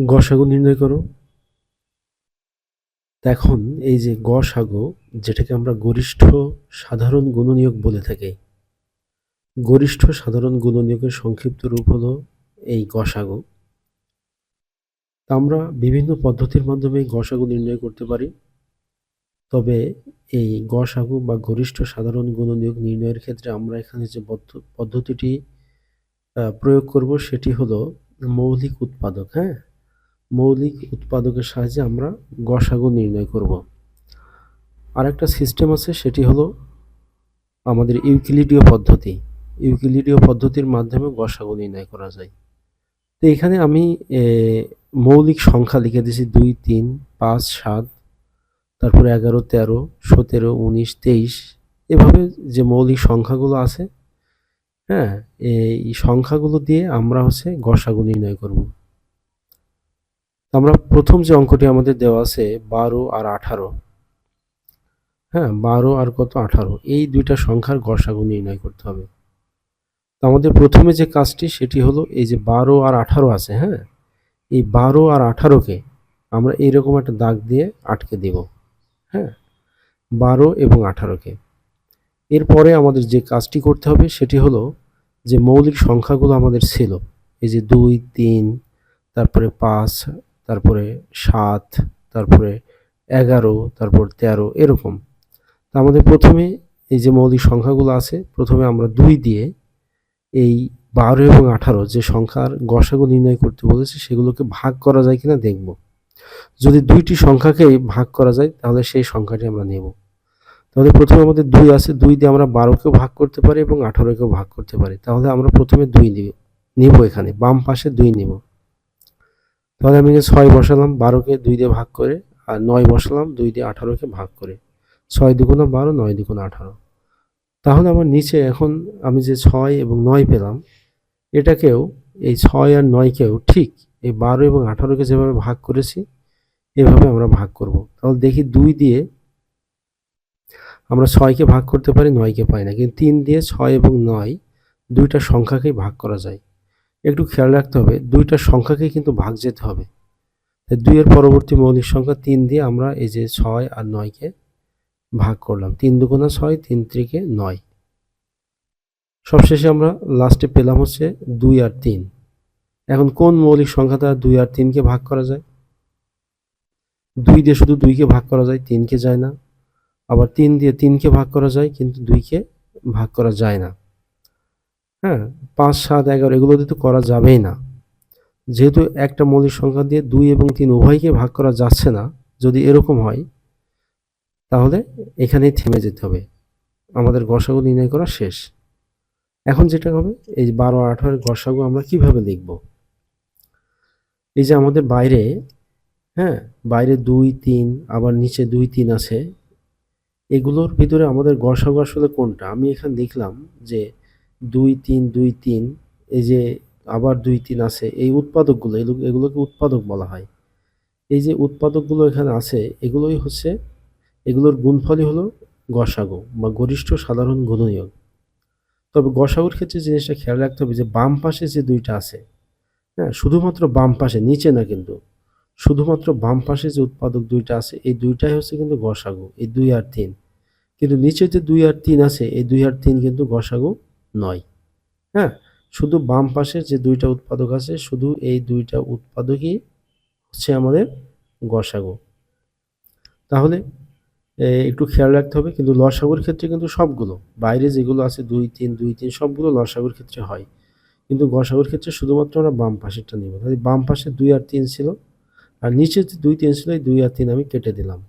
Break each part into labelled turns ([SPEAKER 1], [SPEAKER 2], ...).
[SPEAKER 1] গসাগু নির্ণয় করো। এখন এই যে গসাগু, যেটাকে আমরা গরিষ্ঠ সাধারণ গুণনীয়ক বলে থাকি, গরিষ্ঠ সাধারণ গুণনীয়কের সংক্ষিপ্ত রূপ হলো এই গসাগু। আমরা বিভিন্ন পদ্ধতির মাধ্যমে গসাগু নির্ণয় করতে পারি। তবে এই গসাগু বা গরিষ্ঠ সাধারণ গুণনীয়ক নির্ণয়ের ক্ষেত্রে আমরা এখানে যে পদ্ধ- পদ্ধতিটি প্রয়োগ করব সেটি হলো মৌলিক উৎপাদক হ্যাঁ? মৌলিক উৎপাদকের সাহায্যে আমরা গসাগু নির্ণয় করব। আর একটা সিস্টেম আছে, সেটি হলো আমাদের ইউক্লিডীয় পদ্ধতি। ইউক্লিডীয় পদ্ধতির মাধ্যমে গসাগু নির্ণয় করা যায়। তো এখানে আমি মৌলিক সংখ্যা লিখে দিয়েছি দুই, তিন, পাঁচ, সাত, তারপরে এগারো, তেরো, সতেরো, উনিশ, তেইশ। এভাবে যে মৌলিক সংখ্যাগুলো আছে হ্যাঁ এই সংখ্যাগুলো দিয়ে আমরা হচ্ছে গসাগু নির্ণয় করব। আমরা প্রথম যে অঙ্কটি আমাদের দেওয়া আছে বারো আর আঠারো হ্যাঁ বারো আর কত? আঠারো। এই দুইটা সংখ্যার গসাগু নির্ণয় করতে হবে। আমাদের প্রথমে যে কাজটি সেটি হলো এই যে বারো আর আঠারো আছে হ্যাঁ এই বারো আর আঠারোকে আমরা এইরকম একটা দাগ দিয়ে আটকে দেব হ্যাঁ বারো এবং আঠারোকে। এরপরে আমাদের যে কাজটি করতে হবে সেটি হলো যে মৌলিক সংখ্যাগুলো আমাদের ছিল, এই যে দুই, তিন, তারপরে পাঁচ তারপরে সাত, তারপরে এগারো, তারপর তেরো, এরকম। তা আমাদের প্রথমে এই যে মৌলিক সংখ্যাগুলো আছে, প্রথমে আমরা দুই দিয়ে এই বারো এবং আঠারো যে সংখ্যার গসাগু নির্ণয় করতে বলেছে, সেগুলোকে ভাগ করা যায় কিনা দেখব। যদি দুইটি সংখ্যাকেই ভাগ করা যায়, তাহলে সেই সংখ্যাটি আমরা নেব। তাহলে প্রথমে আমাদের দুই আছে, দুই দিয়ে আমরা বারোকেও ভাগ করতে পারি এবং আঠারোকেও ভাগ করতে পারি। তাহলে আমরা প্রথমে দুই নিব নিব এখানে, বাম পাশে দুই নিব। তাহলে আমি ছয় বসালাম, বারোকে দুই দিয়ে ভাগ করে, আর নয় বসালাম, দুই দিয়ে আঠারোকে ভাগ করে। ছয় দুগুণা বারো, নয় দুগুণা আঠারো। তাহলে আমার নিচে এখন আমি যে ছয় এবং নয় পেলাম, এটাকেও এই ছয় আর নয়কেও ঠিক এই বারো এবং আঠারোকে যেভাবে ভাগ করেছি, এভাবে আমরা ভাগ করব। তাহলে দেখি দুই দিয়ে আমরা ছয়কে ভাগ করতে পারি, নয়কে পাই না। কিন্তু তিন দিয়ে ছয় এবং নয় দুইটা সংখ্যাকেই ভাগ করা যায়। একটু খেয়াল রাখতে হবে, দুইটা সংখ্যাকেই কিন্তু ভাগ যেতে হবে। দুইয়ের পরবর্তী মৌলিক সংখ্যা তিন দিয়ে আমরা এই যে ছয় আর নয়কে ভাগ করলাম। তিন দুগুণা ছয়, তিন ত্রিকে নয়। সবশেষে আমরা লাস্টে পেলাম হচ্ছে দুই আর তিন। এখন কোন মৌলিক সংখ্যা দ্বারা দুই আর তিনকে ভাগ করা যায়? দুই দিয়ে শুধু দুইকে ভাগ করা যায়, তিনকে যায় না। আবার তিন দিয়ে তিনকে ভাগ করা যায়, কিন্তু দুইকে ভাগ করা যায় না। হ্যাঁ পাঁচ, সাত, এগারো এগুলো দিয়ে তো করা যাবেই না। যেহেতু একটা মৌলিক সংখ্যা দিয়ে দুই এবং তিন উভয়কে ভাগ করা যাচ্ছে না, যদি এরকম হয়, তাহলে এখানেই থেমে যেতে হবে। আমাদের গসাগু নির্ণয় করা শেষ। এখন যেটা হবে, এই বারো, আঠারো গসাগু আমরা কীভাবে লিখব? এই যে আমাদের বাইরে হ্যাঁ বাইরে দুই, তিন, আবার নিচে দুই, তিন আছে, এগুলোর ভিতরে আমাদের গসাগু আসলে কোনটা? আমি এখানে দেখলাম যে দুই তিন দুই তিন, এই যে আবার দুই তিন আছে, এই উৎপাদকগুলো এগুলো এগুলোকে উৎপাদক বলা হয়। এই যে উৎপাদকগুলো এখানে আছে, এগুলোই হচ্ছে, এগুলোর গুণফলই হলো গসাগো বা গরিষ্ঠ সাধারণ গুণনীয়ক। তবে গসাগুর ক্ষেত্রে জিনিসটা খেয়াল রাখতে হবে যে বাম পাশে যে দুইটা আছে হ্যাঁ শুধুমাত্র বাম পাশে, নিচে না কিন্তু, শুধুমাত্র বাম পাশে যে উৎপাদক দুইটা আছে, এই দুইটাই হচ্ছে কিন্তু গসাগু, এই দুই আর তিন। কিন্তু নিচে যে দুই আর তিন আছে, এই দুই আর তিন কিন্তু গসাগু নয়। হ্যাঁ শুধু বাম পাশে যে দুইটা উৎপাদক আছে, শুধু এই দুইটা উৎপাদকই হচ্ছে আমাদের গসাগু। তাহলে একটু খেয়াল রাখতে হবে, কিন্তু লসাগুর ক্ষেত্রে কিন্তু সবগুলো, বাইরে যেগুলো আছে, দুই, তিন দুই, তিন, সবগুলো লসাগুর ক্ষেত্রে হয়। কিন্তু গসাগুর ক্ষেত্রে শুধুমাত্র আমরা বাম পাশেরটা নিব। তাহলে বাম পাশে দুই আর তিন ছিল, আর নিচে যে দুই, তিন ছিল, এই দুই আর তিন আমি কেটে দিলাম।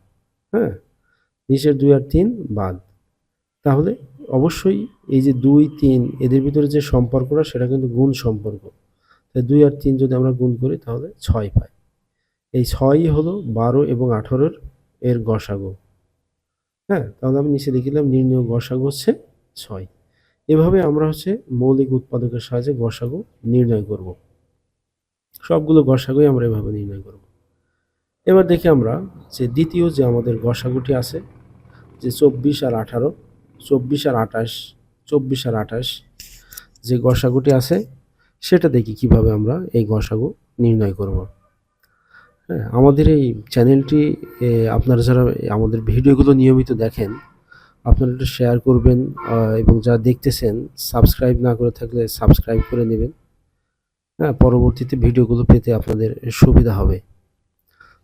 [SPEAKER 1] হ্যাঁ নিচের দুই আর তিন বাদ। তাহলে অবশ্যই এই যে দুই, তিন, এদের ভিতরে যে সম্পর্কটা, সেটা কিন্তু গুণ সম্পর্ক। তাই দুই আর তিন যদি আমরা গুণ করি, তাহলে ছয় পাই। এই ছয়ই হলো বারো এবং আঠারোর এর গসাগো। হ্যাঁ তাহলে আমি নিচে লিখিলাম নির্ণয় গসাগো হচ্ছে ছয়। এভাবে আমরা হচ্ছে মৌলিক উৎপাদকের সাহায্যে গসাগু নির্ণয় করব। সবগুলো গসাগুই আমরা এভাবে নির্ণয় করব। এবার দেখি আমরা যে দ্বিতীয় যে আমাদের গসাগুটি আছে, যে চব্বিশ আর আঠারো চব্বিশ আর আঠাশ, চব্বিশ আর আঠাশ যে গসাগুটি আছে, সেটা দেখি কীভাবে আমরা এই গসাগু নির্ণয় করব। হ্যাঁ আমাদের এই চ্যানেলটি আপনারা যারা আমাদের ভিডিওগুলো নিয়মিত দেখেন, আপনারা একটু শেয়ার করবেন এবং যারা দেখতেছেন সাবস্ক্রাইব না করে থাকলে সাবস্ক্রাইব করে নেবেন। হ্যাঁ পরবর্তীতে ভিডিওগুলো পেতে আপনাদের সুবিধা হবে।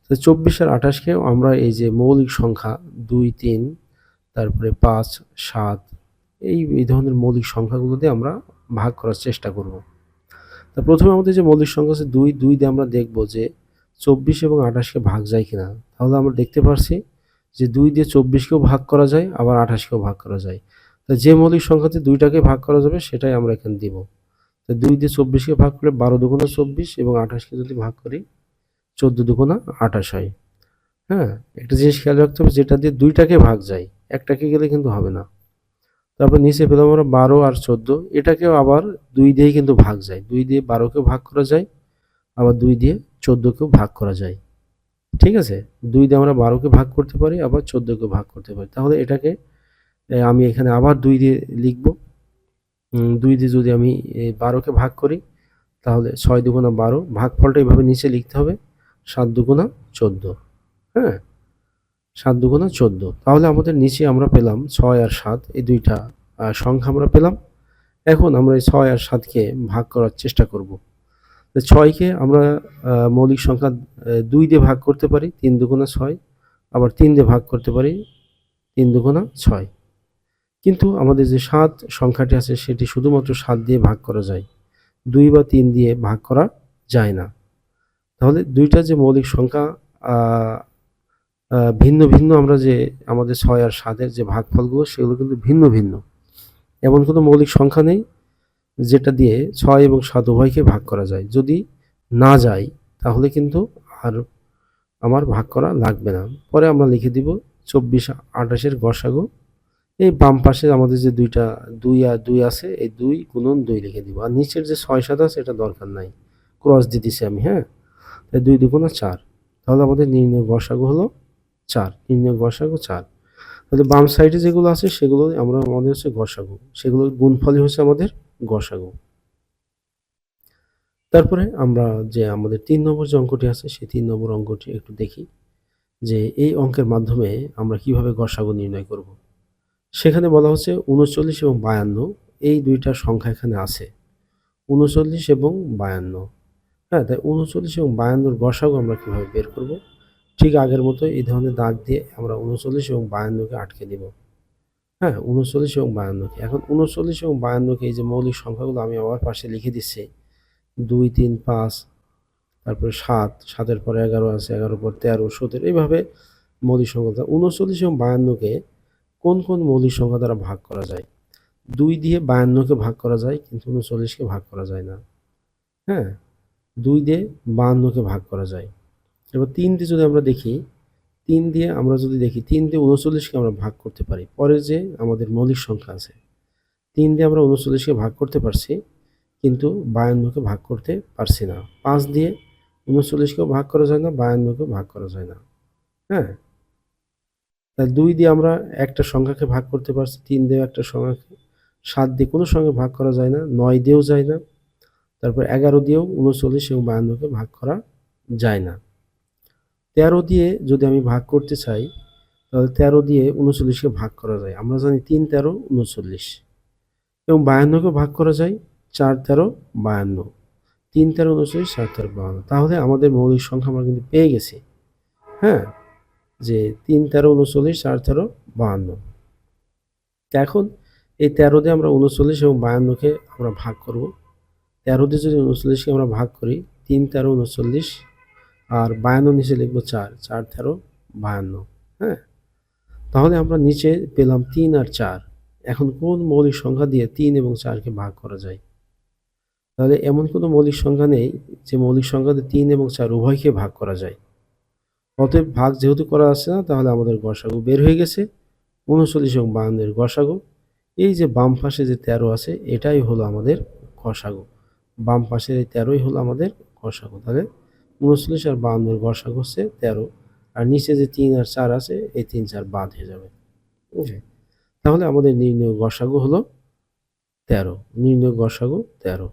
[SPEAKER 1] তো চব্বিশ আর আঠাশকেও আমরা এই যে মৌলিক সংখ্যা দুই, তিন তারপরে পাঁচ, সাত, এই এই ধরনের মৌলিক সংখ্যাগুলো দিয়ে আমরা ভাগ করার চেষ্টা করব। তা প্রথমে আমাদের যে মৌলিক সংখ্যা আছে দুই দুই দিয়ে আমরা দেখব যে চব্বিশ এবং আঠাশকে ভাগ যায় কিনা। তাহলে আমরা দেখতে পারছি যে দুই দিয়ে চব্বিশকেও ভাগ করা যায়, আবার আঠাশকেও ভাগ করা যায়। তা যে মৌলিক সংখ্যাতে দুইটাকে ভাগ করা যাবে সেটাই আমরা এখানে দিব। তো দুই দিয়ে চব্বিশকে ভাগ করলে বারো দুগুণা চব্বিশ এবং আঠাশকে যদি ভাগ করি, চোদ্দ দুগুণা আঠাশ হয়। হ্যাঁ একটা জিনিস খেয়াল রাখতে হবে, যেটা দিয়ে দুইটাকে ভাগ যায়, একটাকে গেলে কিন্তু হবে না। তারপর নিচে পেলাম আমরা বারো আর চোদ্দ, এটাকেও আবার দুই দিয়েই কিন্তু ভাগ যায়। দুই দিয়ে বারোকেও ভাগ করা যায়, আবার দুই দিয়ে চোদ্দোকেও ভাগ করা যায়। ঠিক আছে? দুই দিয়ে আমরা বারোকে ভাগ করতে পারি, আবার চোদ্দোকেও ভাগ করতে পারি। তাহলে এটাকে আমি এখানে আবার দুই দিয়ে লিখব। দুই দিয়ে যদি আমি বারোকে ভাগ করি, তাহলে ছয় দুগুণা বারো, ভাগফলটা এইভাবে নিচে লিখতে হবে, সাত দুগুণা চোদ্দ। হ্যাঁ সাত দুগুণা চোদ্দ। তাহলে আমাদের নিচে আমরা পেলাম ছয় আর সাত, এই দুইটা সংখ্যা আমরা পেলাম। এখন আমরা এই ছয় আর সাতকে ভাগ করার চেষ্টা করব। ছয়কে আমরা মৌলিক সংখ্যা দুই দিয়ে ভাগ করতে পারি, তিন দুগুণা ছয়, আবার তিন দিয়ে ভাগ করতে পারি, তিন দুগুণা ছয়। কিন্তু আমাদের যে সাত সংখ্যাটি আছে, সেটি শুধুমাত্র সাত দিয়ে ভাগ করা যায়। দুই বা তিন দিয়ে ভাগ করা যায় না। তাহলে দুইটা যে মৌলিক সংখ্যা ভিন্ন ভিন্ন আমরা যে আমাদের ছয় আর সাতের যে ভাগফলগুলো, সেগুলো কিন্তু ভিন্ন ভিন্ন। এমন কোনো মৌলিক সংখ্যা নেই যেটা দিয়ে ছয় এবং সাত উভয়কে ভাগ করা যায়। যদি না যায়, তাহলে কিন্তু আর আমার ভাগ করা লাগবে না। পরে আমরা লিখে দিব চব্বিশ আঠাশের গসাগু। এই বাম পাশে আমাদের যে দুইটা দুই আর দুই আছে, এই দুই গুণন দুই লিখে দিব। আর নিচের যে ছয় সাত আছে, এটা দরকার নাই। ক্রস দিতেছি আমি হ্যাঁ? তাই দুই দুগুণা চার। তাহলে আমাদের নির্ণয় গসাগু হলো চার নির্ণয় গসাগু চার তাহলে বাম সাইডে যেগুলো আছে সেগুলো আমরা আমাদের হচ্ছে গসাগু সেগুলোর গুণফলই হচ্ছে আমাদের গসাগু তারপরে আমরা যে আমাদের তিন নম্বর যে অঙ্কটি আছে, সেই তিন নম্বর অঙ্কটি একটু দেখি। যে এই অঙ্কের মাধ্যমে আমরা কীভাবে গসাগু নির্ণয় করব। সেখানে বলা হচ্ছে উনচল্লিশ এবং বায়ান্ন, এই দুইটা সংখ্যা এখানে আছে। উনচল্লিশ এবং বায়ান্ন। হ্যাঁ তাই উনচল্লিশ এবং বায়ান্নর গসাগু আমরা কীভাবে বের করব? ঠিক আগের মতো এই ধরনের দাগ দিয়ে আমরা উনচল্লিশ এবং বায়ান্নকে আটকে দিব হ্যাঁ উনচল্লিশ এবং বায়ান্নকে। এখন উনচল্লিশ এবং বায়ান্নকে এই যে মৌলিক সংখ্যাগুলো আমি আবার পাশে লিখে দিচ্ছি। দুই, তিন, পাঁচ, তারপরে সাত, সাতের পর এগারো আছে এগারো পর তেরো, সতেরো, এইভাবে মৌলিক সংখ্যা উনচল্লিশ এবং বায়ান্নকে কোন কোন মৌলিক সংখ্যা দ্বারা ভাগ করা যায়? দুই দিয়ে বায়ান্নকে ভাগ করা যায়, কিন্তু উনচল্লিশকে ভাগ করা যায় না। হ্যাঁ দুই দিয়ে বায়ান্নকে ভাগ করা যায়। এবার তিন দিয়ে যদি আমরা দেখি, তিন দিয়ে আমরা যদি দেখি, তিন দিয়ে উনচল্লিশকে আমরা ভাগ করতে পারি। পরে যে আমাদের মৌলিক সংখ্যা আছে, তিন দিয়ে আমরা উনচল্লিশকে ভাগ করতে পারছি, কিন্তু বায়ান্নকে ভাগ করতে পারছি না। পাঁচ দিয়ে উনচল্লিশকেও ভাগ করা যায় না, বায়ান্নকেও ভাগ করা যায় না। হ্যাঁ? তাই দুই দিয়ে আমরা একটা সংখ্যাকে ভাগ করতে পারছি, তিন দিয়ে একটা সংখ্যাকে, সাত দিয়ে কোনো সংখ্যা ভাগ করা যায় না, নয় দিয়েও যায় না। তারপর এগারো দিয়েও উনচল্লিশ এবং বায়ান্নকে ভাগ করা যায় না। তেরো দিয়ে যদি আমি ভাগ করতে চাই, তাহলে তেরো দিয়ে উনচল্লিশকে ভাগ করা যায়। আমরা জানি তিন তেরো উনচল্লিশ। এবং বায়ান্নকে ভাগ করা যায়, চার তেরো বায়ান্ন। তিন তেরো উনচল্লিশ, চার তেরো বায়ান্ন। তাহলে আমাদের মৌলিক সংখ্যা আমরা কিন্তু পেয়ে গেছি। হ্যাঁ? যে তিন তেরো উনচল্লিশ, চার তেরো বাহান্ন এখন এই তেরো দিয়ে আমরা উনচল্লিশ এবং বায়ান্নকে আমরা ভাগ করব। তেরো দিয়ে যদি উনচল্লিশকে আমরা ভাগ করি, তিন তেরো উনচল্লিশ আর বায়ান্ন নিচে লিখব চার চার, তেরো, বায়ান্ন হ্যাঁ? তাহলে আমরা নিচে পেলাম তিন আর চার। এখন কোন মৌলিক সংখ্যা দিয়ে তিন এবং চারকে ভাগ করা যায়? তাহলে এমন কোনো মৌলিক সংখ্যা নেই যে মৌলিক সংখ্যা দিয়ে তিন এবং চার উভয়কে ভাগ করা যায়। অতএব ভাগ যেহেতু করা আছে না, তাহলে আমাদের গসাগু বের হয়ে গেছে। উনচল্লিশ এবং বায়ান্নের গসাগু। এই যে বাম পাশে যে তেরো আছে, এটাই হলো আমাদের গসাগু। বাম পাশের এই তেরোই হলো আমাদের গসাগু। তাহলে উনচল্লিশ আর বাহান্নর গসাগু হচ্ছে তেরো। আর নিচে যে তিন আর চার আছে, এই তিন চার বাদ হয়ে যাবে। ওকে? তাহলে আমাদের নির্ণয় গসাগু হলো তেরো। নির্ণয় গসাগু তেরো।